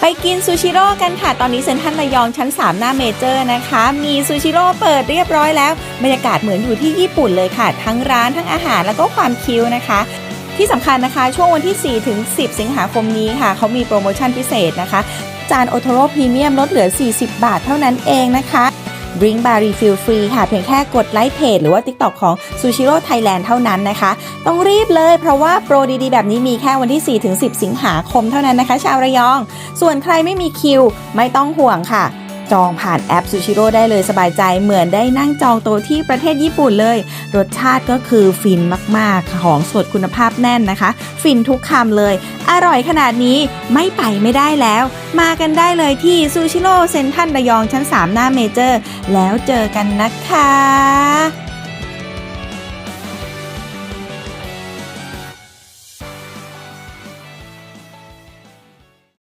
ไปกินซูชิโร่กันค่ะ ตอนนี้เซ็นทรัลระยองชั้น 3 หน้าเมเจอร์นะคะ มีซูชิโร่เปิดเรียบร้อยแล้ว บรรยากาศเหมือนอยู่ที่ญี่ปุ่นเลยค่ะ ทั้งร้านทั้งอาหารแล้วก็ความคิวนะคะ ที่สำคัญนะคะ ช่วงวันที่ 4 ถึง 10 สิงหาคมนี้ค่ะ เขามีโปรโมชั่นพิเศษนะคะ จานโอโทโร่พรีเมียมลดเหลือ 40 บาทเท่านั้นเองนะคะ Drink Bar Refill ฟรีค่ะ เพียงแค่กดไลค์เพจหรือว่า TikTok ของ Sushiro Thailand เท่านั้นนะคะ ต้องรีบเลยเพราะว่าโปรดีๆ แบบนี้มีแค่วันที่4ถึง10 สิงหาคมเท่านั้นนะคะ ชาวระยอง ส่วนใครไม่มีคิวไม่ต้องห่วงค่ะ จองผ่านแอปซูชิโร่ได้เลยสบายใจเหมือนได้นั่งจองโต๊ะที่ประเทศญี่ปุ่นเลย รสชาติก็คือฟินมากๆ ของสดคุณภาพแน่นนะคะ ฟินทุกคำเลย อร่อยขนาดนี้ไม่ไปไม่ได้แล้ว มากันได้เลยที่ซูชิโร่เซ็นทันระยองชั้น 3 หน้าเมเจอร์ แล้วเจอกันนะคะ